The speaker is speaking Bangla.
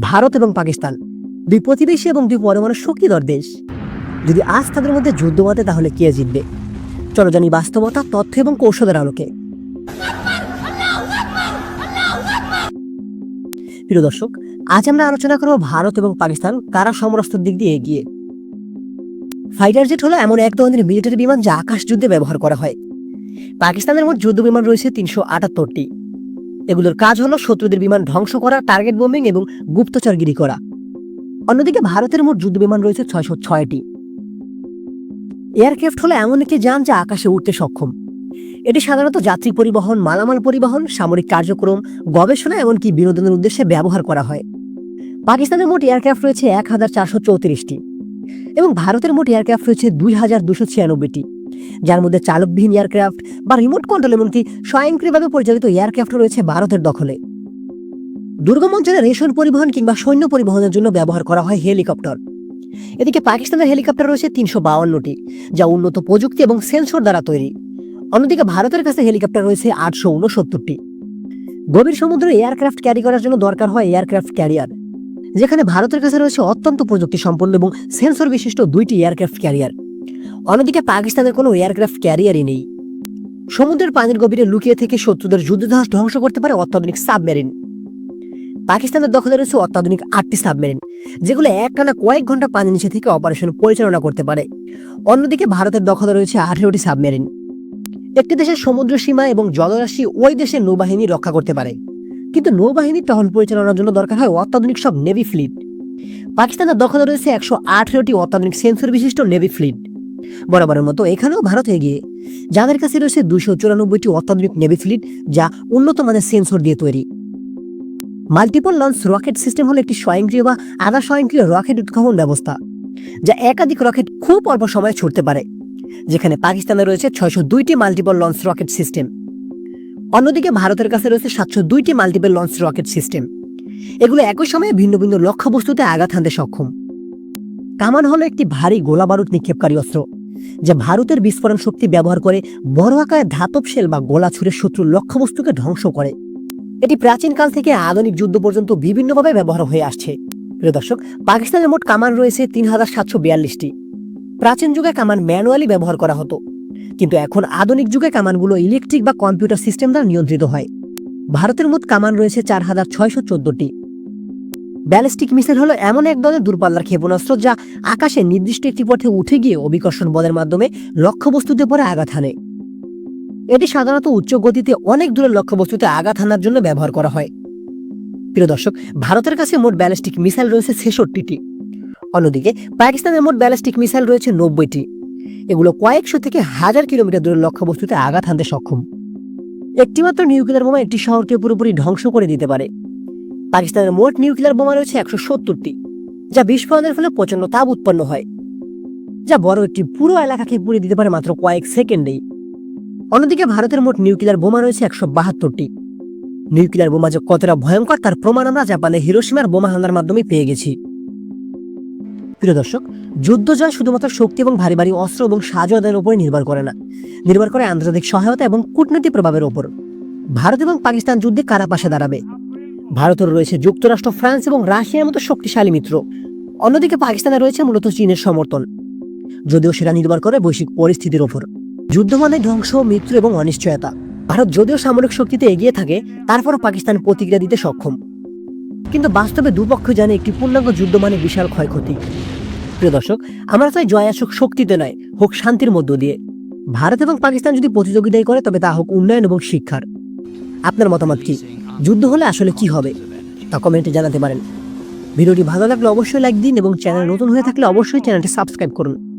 ভারত এবং পাকিস্তান, দুই প্রতিবেশী এবং দুই পরমাণু শক্তিধর দেশ। যদি আজ তাদের মধ্যে যুদ্ধ বাঁধে, তাহলে কে জিতবে? চলো জানি বাস্তবতা, তথ্য এবং কৌশলের আলোকে। প্রিয় দর্শক, আজ আমরা আলোচনা করব ভারত এবং পাকিস্তান কারা সমরাস্ত্রের দিক দিয়ে এগিয়ে। ফাইটার জেট হলো এমন এক ধরনের মিলিটারি বিমান যা আকাশ যুদ্ধে ব্যবহার করা হয়। পাকিস্তানের মোট যুদ্ধ বিমান রয়েছে তিনশো আটাত্তরটি। এগুলোর কাজ হলো শত্রুদের বিমান ধ্বংস করা টার্গেট বোমিং এবং গুপ্তচরগিরি করা। অন্যদিকে ভারতের মোট যুদ্ধ বিমান রয়েছে ছয়শো ছয়টি। এয়ারক্রাফট হলো এমন একটি যান যা আকাশে উঠতে সক্ষম। এটি সাধারণত যাত্রী পরিবহন, মালামাল পরিবহন, সামরিক কার্যক্রম, গবেষণা এমনকি বিনোদনের উদ্দেশ্যে ব্যবহার করা হয়। পাকিস্তানের মোট এয়ারক্রাফট রয়েছে এক হাজার চারশো চৌত্রিশটি এবং ভারতের মোট এয়ারক্রাফট রয়েছে দুই হাজার দুশো ছিয়ানব্বইটি। যার মধ্যে চালকবিহীন এয়ারক্রাফট বা রিমোট কন্ট্রোল এমনকি স্বয়ংক্রিয়ভাবে পরিচালিত এয়ারক্রাফট রয়েছে ভারতের দখলে। দুর্গম অঞ্চলে রেশন পরিবহন কিংবা সৈন্য পরিবহনের জন্য ব্যবহার করা হয় হেলিকপ্টার। এদিকে পাকিস্তানের হেলিকপ্টার রয়েছে তিনশো বাউন্নটি, যা উন্নত প্রযুক্তি এবং সেন্সর দ্বারা তৈরি। অন্যদিকে ভারতের কাছে হেলিকপ্টার রয়েছে আটশো উনসত্তরটি। গভীর সমুদ্রে এয়ারক্রাফট ক্যারি করার জন্য দরকার হয় এয়ারক্রাফট ক্যারিয়ার। যেখানে ভারতের কাছে রয়েছে অত্যন্ত প্রযুক্তি সম্পন্ন এবং সেন্সর বিশিষ্ট দুইটি এয়ারক্রাফট ক্যারিয়ার। অন্যদিকে পাকিস্তানের কোনো এয়ারক্রাফট ক্যারিয়ারই নেই। সমুদ্রের পানির গভীরে লুকিয়ে থেকে শত্রুদের যুদ্ধজাহাজ ধ্বংস করতে পারে অত্যাধুনিক সাবমেরিন। পাকিস্তানের দখলে রয়েছে অত্যাধুনিক আটটি সাবমেরিন, যেগুলো একটানা কয়েক ঘণ্টা পানির নিচে থেকে অপারেশন পরিচালনা করতে পারে। অন্যদিকে ভারতের দখলে রয়েছে আঠেরোটি সাবমেরিন। একটি দেশের সমুদ্র সীমা এবং জলরাশি ওই দেশের নৌবাহিনী রক্ষা করতে পারে। কিন্তু নৌবাহিনী টহল পরিচালনার জন্য দরকার হয় অত্যাধুনিক সব নেভি ফ্লিট। পাকিস্তানের দখলে রয়েছে একশো আঠেরোটি অত্যাধুনিক সেন্সর বিশিষ্ট নেভি ফ্লিট। বরাবরের মতো এখানেও ভারত এগিয়ে। যাদের কাছে রয়েছে দুশো চুরানব্বইটি অত্যাধুনিক নেভি ফ্লিট যা উন্নত মানের সেন্সর দিয়ে তৈরি। মাল্টিপল লঞ্চ রকেট সিস্টেম হলো একটি স্বয়ংক্রিয় বা আধা স্বয়ংক্রিয় রকেট উৎক্ষেপণ ব্যবস্থা, যা একাধিক রকেট খুব অল্প সময়ে ছুটতে পারে, যেখানে পাকিস্তানে রয়েছে ছয়শো দুইটি মাল্টিপল লঞ্চ রকেট সিস্টেম। অন্যদিকে ভারতের কাছে রয়েছে সাতশো দুইটি মাল্টিপল লঞ্চ রকেট সিস্টেম। এগুলো একই সময়ে ভিন্ন ভিন্ন লক্ষ্যবস্তুতে আঘাত হানতে সক্ষম। কামান হলো একটি ভারী গোলা বারুদ নিক্ষেপকারী অস্ত্র। যা ভারতের বিস্ফোরণ শক্তি ব্যবহার করে বড় আকারের ধাতব শেল বা গোলা ছুড়ে শত্রুর লক্ষ্যবস্তুকে ধ্বংস করে। এটি প্রাচীনকাল থেকে আধুনিক যুদ্ধ পর্যন্ত বিভিন্নভাবে ব্যবহার হয়ে আসছে। প্রিয় দর্শক, পাকিস্তানের মোট কামান রয়েছে তিন হাজার সাতশো বিয়াল্লিশটি। প্রাচীন যুগে কামান ম্যানুয়ালি ব্যবহার করা হতো। কিন্তু এখন আধুনিক যুগে কামানগুলো ইলেকট্রিক বা কম্পিউটার সিস্টেম দ্বারা নিয়ন্ত্রিত হয়। ভারতের মোট কামান রয়েছে চার হাজার ছয়শো চোদ্দটি। ব্যালিস্টিক মিসাইল হলো এমন এক ধরনের দূরপাল্লার ক্ষেপণাস্ত্র যা আকাশে নির্দিষ্ট একটি পথে উঠে গিয়ে অবিকর্ষণ বলের মাধ্যমে লক্ষ্যবস্তুতে পরে আঘাত হানে। এটি সাধারণত উচ্চ গতিতে অনেক দূরের লক্ষ্যবস্তুতে আঘাত হানার জন্য ব্যবহার করা হয়। প্রিয় দর্শক, ভারতের কাছে মোট ব্যালিস্টিক মিসাইল রয়েছে ছেষট্টিটি। অন্যদিকে, পাকিস্তানের মোট ব্যালিস্টিক মিসাইল রয়েছে নব্বইটি। এগুলো কয়েকশো থেকে হাজার কিলোমিটার দূরের লক্ষ্যবস্তুতে আঘাত হানতে সক্ষম। একটিমাত্র নিউক্লিয়ার বোমা একটি শহরকে পুরোপুরি ধ্বংস করে দিতে পারে। পাকিস্তানের মোট নিউক্লিয়ার বোমা রয়েছে একশো সত্তরটি, যা বিস্ফোরণের ফলে প্রচণ্ড তাপ উৎপন্ন হয়, যা বড় একটি পুরো এলাকাকে পুড়ে দিতে পারে মাত্র কয়েক সেকেন্ডেই। অন্যদিকে ভারতের মোট নিউক্লিয়ার বোমা রয়েছে একশো বাহাত্তরটি। নিউক্লিয়ার বোমা যে কতটা ভয়ঙ্কর তার প্রমাণ আমরা জাপানে হিরোসীমার বোমা হামলার মাধ্যমে পেয়ে গেছি। প্রিয় দর্শক, যুদ্ধ জয় শুধুমাত্র শক্তি এবং ভারী ভারী অস্ত্র এবং সাজদের উপরে নির্ভর করে না, নির্ভর করে আন্তর্জাতিক সহায়তা এবং কূটনৈতিক প্রভাবের ওপর ভারত এবং পাকিস্তান যুদ্ধে কারা পাশে দাঁড়াবে? ভারতের রয়েছে যুক্তরাষ্ট্র, ফ্রান্স এবং রাশিয়ার মতো শক্তিশালী মিত্র। অন্যদিকে পাকিস্তানে রয়েছে মূলত চীনের সমর্থন, যদিও সেটা নির্ভর করে বৈশ্বিক পরিস্থিতির ওপর। যুদ্ধ মানে ধ্বংস, মৃত্যু এবং অনিশ্চয়তা। ভারত যদিও সামরিক শক্তিতে এগিয়ে থাকে, তারপরও পাকিস্তান প্রতিক্রিয়া দিতে সক্ষম। কিন্তু বাস্তবে দুপক্ষ জানে একটি পূর্ণাঙ্গ যুদ্ধ মানে বিশাল ক্ষয়ক্ষতি। প্রিয় দর্শক, আমরা চাই জয় আসুক শক্তিতে নয়, হোক শান্তির মধ্য দিয়ে। ভারত এবং পাকিস্তান যদি প্রতিযোগিতাই করে, তবে তা হোক উন্নয়ন এবং শিক্ষার। আপনার মতামত কি? যুদ্ধ হলে আসলে কি হবে তা কমেন্টে জানাতে পারেন। ভিডিওটি ভালো লাগলে অবশ্যই লাইক দিন এবং চ্যানেল নতুন হয়ে থাকলে অবশ্যই চ্যানেলটি সাবস্ক্রাইব করুন।